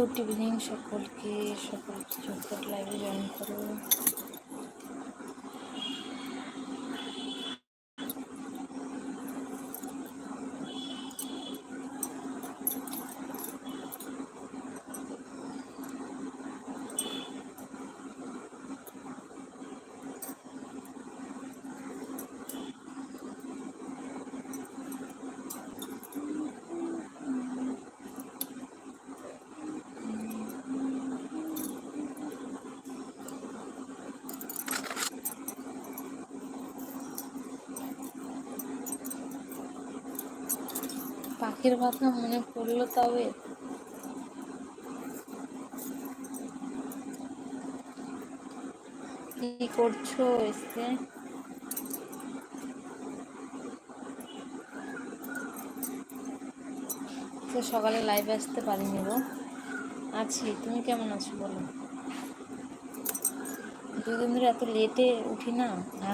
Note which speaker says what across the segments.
Speaker 1: Good evening সকলকে সকল লাইভে জয়েন করো। পাখির কথা মনে পড়ল তবে। কি করছ, এসে? তো সকালে লাইভে আসতে পারিনি গো। আছি, তুমি কেমন আছো বলো? দুদিন ধরে এত লেটে উঠি না,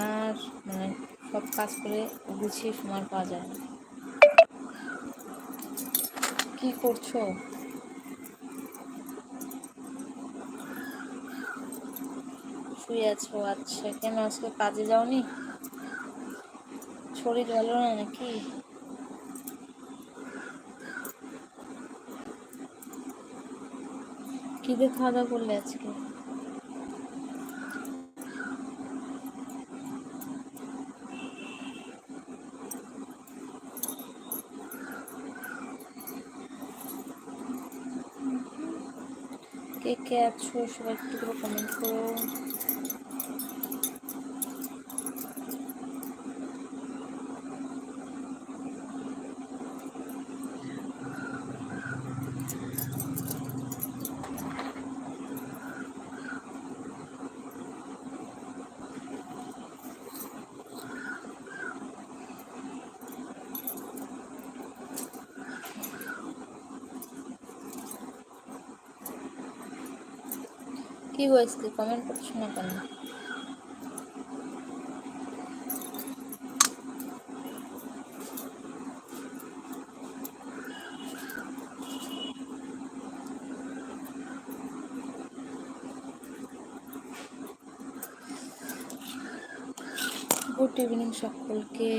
Speaker 1: আর মানে সব কাজ করে গুছিয়ে সময় পাওয়া যায় না। কি করছ? শুয়ে আছো আচ্ছা। কেন আজকে কাজে যাওনি? শরীর ভালো না নাকি? দিয়ে খাওয়া দাওয়া করলে আজকে? কে কে আছো সবাই একটু করে কমেন্ট করো। কি হয়েছে? কমেন্ট করছ না কেন? গুড ইভিনিং সকলকে।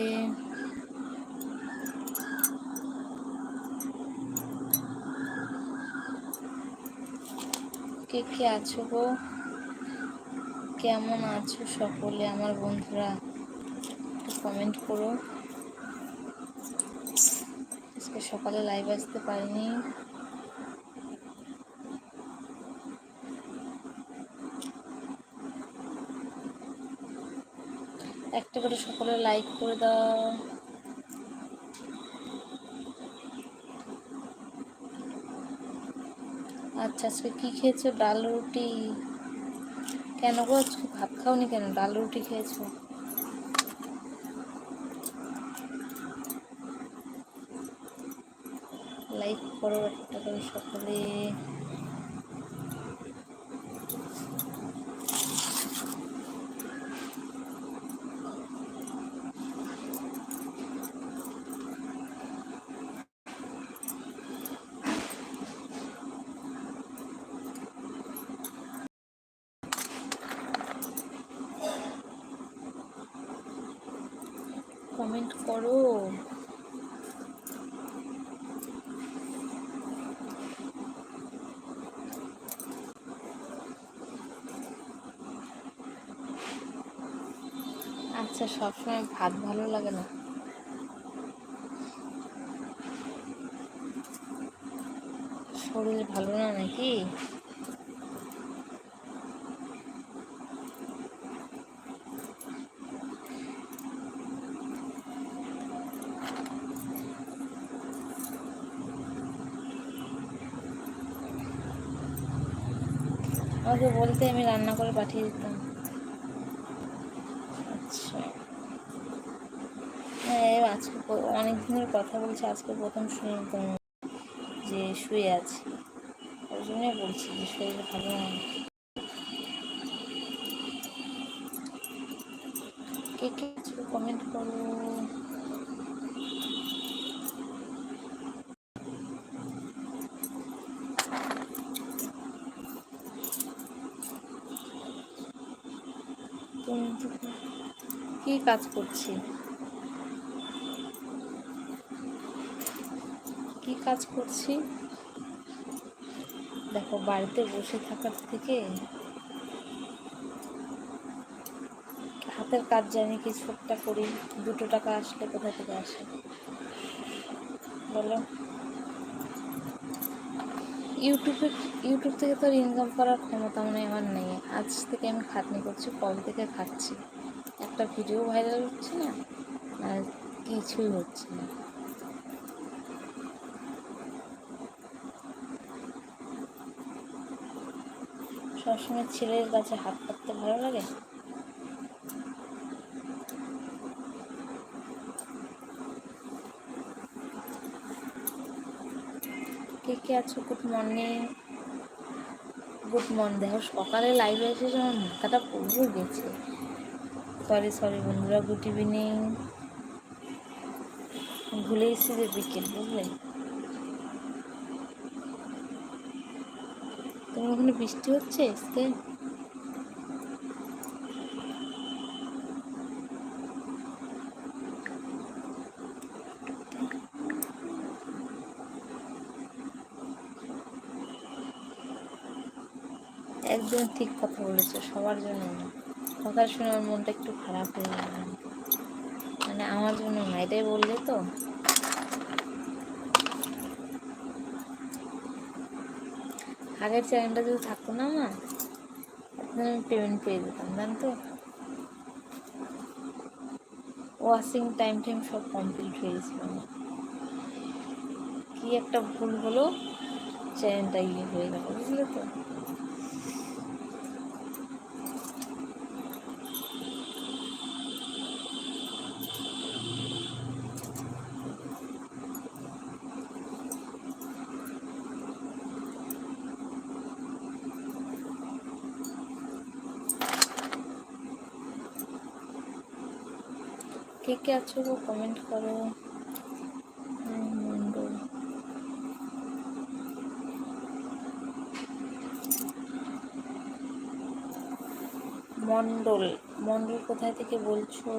Speaker 1: কে আছো গো? কেমন আছো সকলে, আমার বন্ধুরা? কমেন্ট করো। আজকে সকালে লাইভ আসতে পারিনি। একটা করে সকলে লাইক করে দাও। আচ্ছা আজকে কী খেয়েছো? ডাল রুটি। কেন গো? আজকে ভাত খাওনি কেন? ডাল রুটি খেয়েছো? লাইক করো একটা করে সকলে কমেন্ট করো। আচ্ছা সবসময় ভাত ভালো লাগে না? শরীর ভালো না নাকি? আমাকে বলতে আমি রান্না করে পাঠিয়ে দিতাম। আচ্ছা। হ্যাঁ আজকে অনেক দিনের কথা বলছি, আজকে প্রথম শুনতাম যে শুয়ে আছি। ওই জন্যই বলছি যে শরীর ভালো না। কে কে কমেন্ট করো কিন্তু কি কাজ করছি। কি কাজ করছি? দেখো, বাড়িতে বসে থাকার থেকে হাতের কাজ জানি কিছু একটা করি, দুটো টাকা আসলে কোথা থেকে আসে? বলো। ইউটিউবে, ইউটিউব থেকে তো ইনকাম করার ক্ষমতা মনে আমার নেই। আজ থেকে আমি খাটনি করছি কবে থেকে খাচ্ছি। একটা ভিডিও ভাইরাল হচ্ছে না? আর কিছুই হচ্ছে না। সবসময় ছেলের কাছে হাত পাততে ভালো লাগে? কে কে আছো? Good morning. Good morning. দেখো, সকালে লাইভে এসেছে আমার মাথাটা পুরো গেছে। সরি সরি বন্ধুরা গুড ইভিনিং ভুলে এসেছি যে বিকেল, বুঝলে? তোমার ওখানে বৃষ্টি হচ্ছে আজকে একদম ঠিক কথা বলেছ, সবার জন্য না। কথা শুনে আমার মনটা একটু খারাপ হয়ে গেল। মানে আমার জন্য না এটাই বললে তো। আগের চ্যানেলটা যদি থাকতো না আমার আমি পেমেন্ট পেয়ে যেতাম, জান তো? ওয়াশিং টাইম টাইম সব কমপ্লিট হয়ে গেছিল কি একটা ভুল হলো চ্যানেলটা ইয়ে হয়ে গেল, বুঝলে তো? কে কে আছো গো? কমেন্ট করো। মন্ডল মন্ডল মন্ডল কোথায় থেকে বলছো?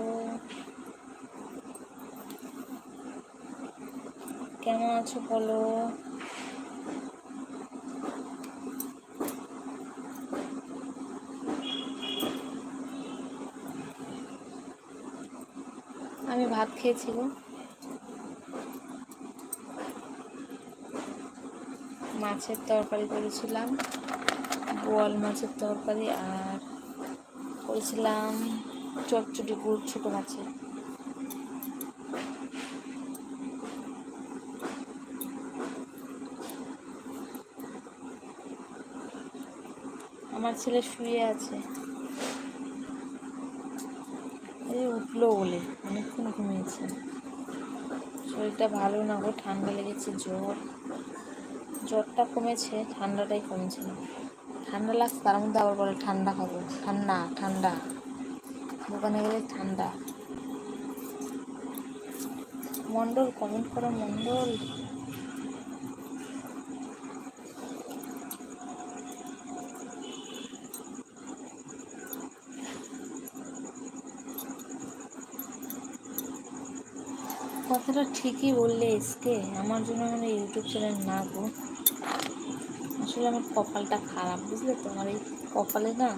Speaker 1: কেমন আছো বলো? আমি ভাত খেয়েছি গো মাছের তরকারি করেছিলাম, বোয়াল মাছের তরকারি আর করেছিলাম চটচটি গুড় ছোটো মাছের। আমার ছেলে শুয়ে আছে। উঠল বলে। অনেকক্ষণ ঘুমিয়েছে। শরীরটা ভালো না গো, ঠান্ডা লেগেছে, জ্বর। জ্বরটা কমেছে, ঠান্ডাটাই কমেছে। না ঠান্ডা লাগছে, তার মধ্যে আবার বলে ঠান্ডা খাব ঠান্ডা ঠান্ডা। দোকানে গেলে ঠান্ডা। মন্ডল কমেন্ট করো মন্ডল কথাটা ঠিকই বললে এসকে। আমার জন্য মানে ইউটিউব চ্যানেল না গো। আসলে আমার কপালটা খারাপ, বুঝলে তো? আমার এই কপালে না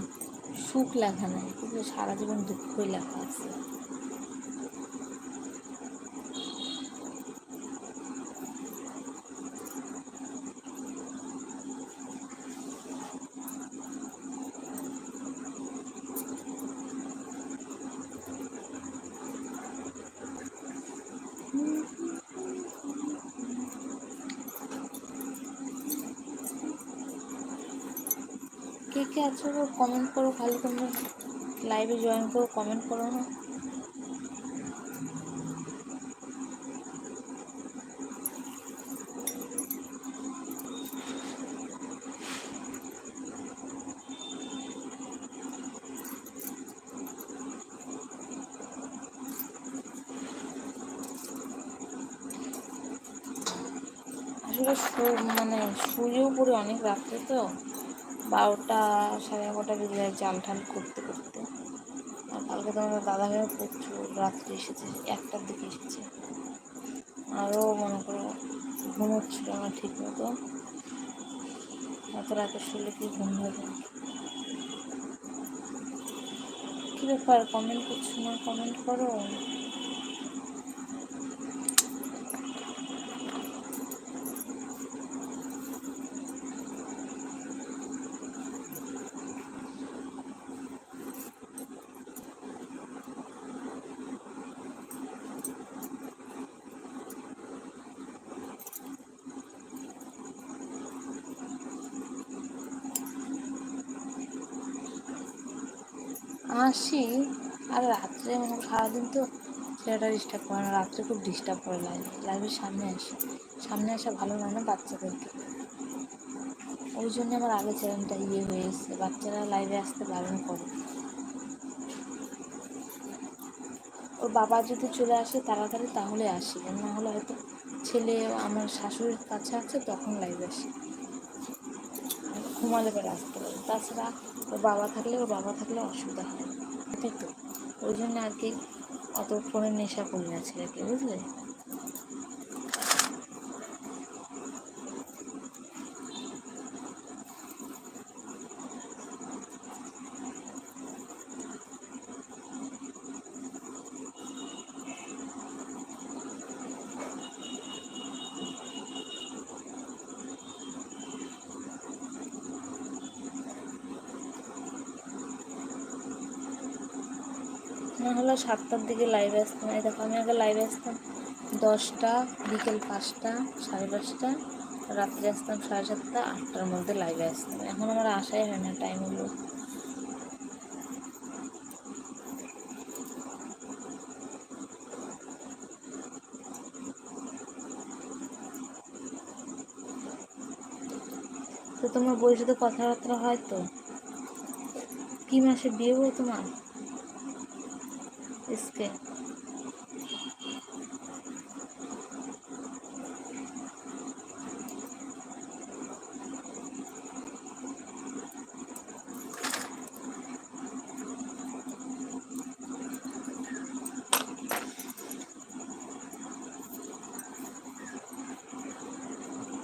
Speaker 1: সুখ লেখা নাই, বুঝলে? সারা জীবন দুঃখই লেখা আছে কে কে আছো কমেন্ট করো, খালি তোমরা লাইভে জয়েন করো কমেন্ট করো না। আসলে মানে শুয়েও পড়ি অনেক রাত্রে তো। বারোটা সাড়ে এগারোটা বেজে যায় জাল ঠাল করতে করতে। আর কালকে তোমার দাদা ভাইয়ের প্রচুর রাত্রে এসেছে, একটার দিকে এসেছে। আরও মনে করো ঘুম ঘুমোচ্ছিল না ঠিক মতো। এত রাতে শুলে কি ঘুম হবে কী ব্যাপার? কমেন্ট করছ না? কমেন্ট করো আসি আর রাত্রে মানে সারাদিন তো ছেলেটা ডিস্টার্ব করে না, রাত্রে খুব ডিস্টার্ব করে লাইভে লাইভের সামনে আসে। সামনে আসা ভালো নয় না বাচ্চাদেরকে। ওই জন্য আমার আগে চ্যানেলটা ইয়ে হয়ে এসছে, বাচ্চারা লাইভে আসতে বারণ করে। ওর বাবা যদি চলে আসে তাড়াতাড়ি তাহলে আসি না হলে হয়তো ছেলে আমার শাশুড়ির কাছে আছে তখন লাইভে আসে। ঘুমালে পরে আসতে পারে। তাছাড়া ওর বাবা থাকলে, ওর বাবা থাকলে অসুবিধা হয় তাই তো। ওই জন্য আর কি অত ফোনের নেশা করি আর কি বুঝলে? না হলো সাতটার দিকে লাইভে আসতাম। এই দেখো, আমি আগে লাইভে আসতাম দশটা, বিকেল পাঁচটা, সাড়ে পাঁচটা, রাত্রে আসতাম সাড়ে সাতটা, আটটার মধ্যে লাইভে আসতাম। এখন আমার আশাই হয় না টাইম হলো তো তোমার বইয়ের সাথে কথাবার্তা হয় তো? কি মাসে বিয়ে তোমার? इसके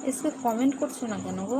Speaker 1: इसके কমেন্ট করছো না কেন গো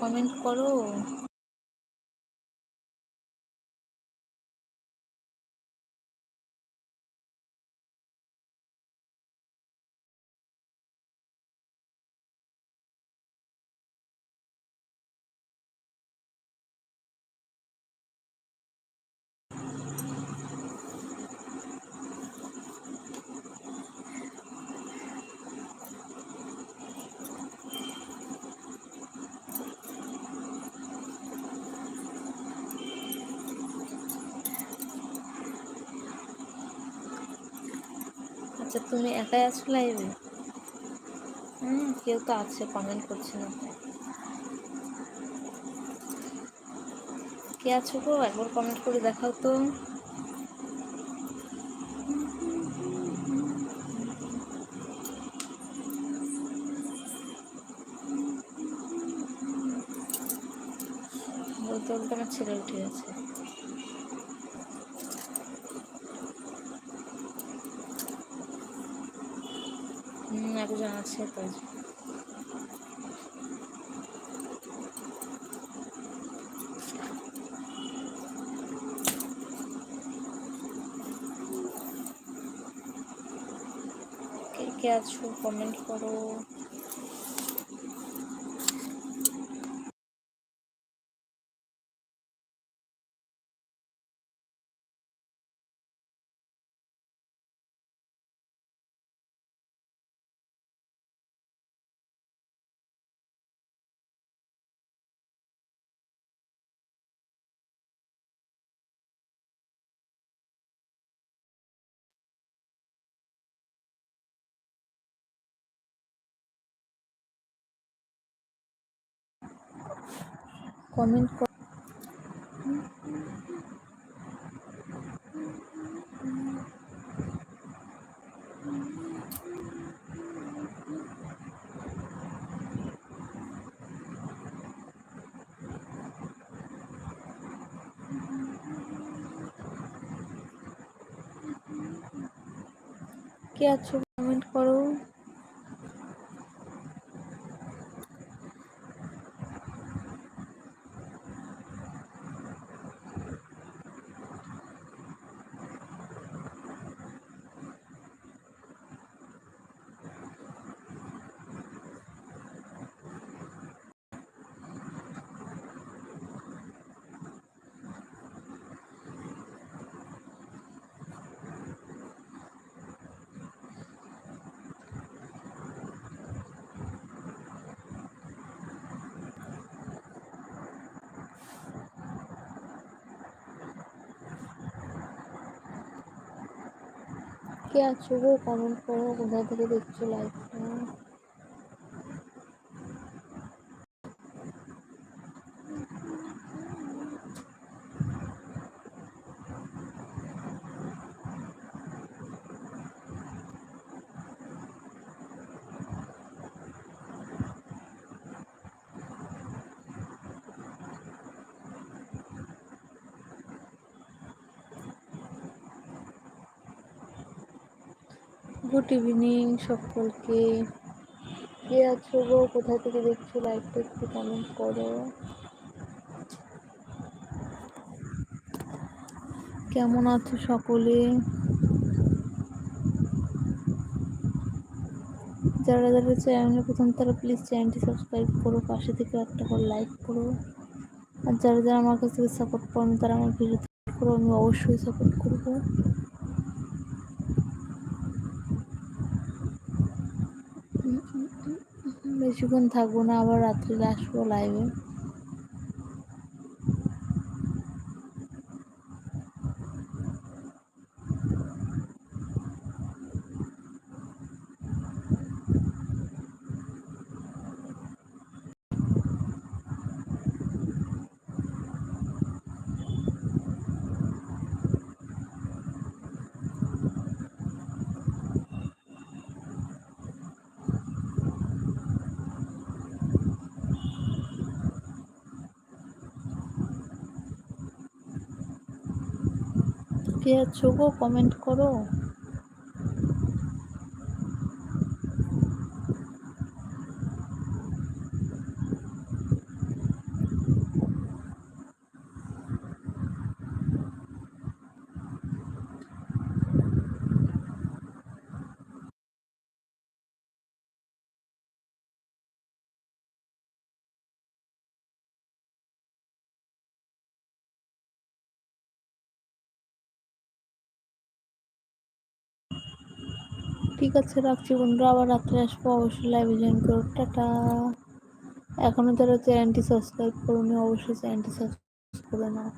Speaker 1: কমেন্ট করো। আচ্ছা তুমি একাই আছো লাইভে হুম, কেউ তো আছে কমেন্ট করছে না। কে আছো গো? একবার কমেন্ট করে দেখাও তো। বলতে বলতে আমার ছেলে উঠে গেছে। কে কে আছো? কমেন্ট করো। কমেন্ট করো। কে আছো? কমেন্ট করো। কে আছো গো? কমেন্ট করো কোথা থেকে দেখছ লাইভটা গুড ইভিনিং সকলকে। কে আছো গো? কোথা থেকে দেখছ লাইভটা একটু কমেন্ট করো। কেমন আছো সকলে? যারা যারা চ্যানেলে প্রথম, তারা প্লিজ চ্যানেলটি সাবস্ক্রাইব করো, পাশে থেকে একটা করে লাইক করো। আর যারা যারা আমার কাছ থেকে সাপোর্ট করেন তারা আমার ভিডিও করো, আমি অবশ্যই সাপোর্ট করব। বেশিক্ষণ থাকব না আবার রাত্রে আসব লাইভে কে যোগ্য কমেন্ট করো। ঠিক আছে, রাখছি বন্ধুরা, আবার রাত্রে আসব, অবশ্যই লাইভে জয়েন করো, টাটা। এখনও তারা চ্যানেলটি সাবস্ক্রাইব করুন, অবশ্যই চ্যানেলটি সাবস্ক্রাইব করে নাও।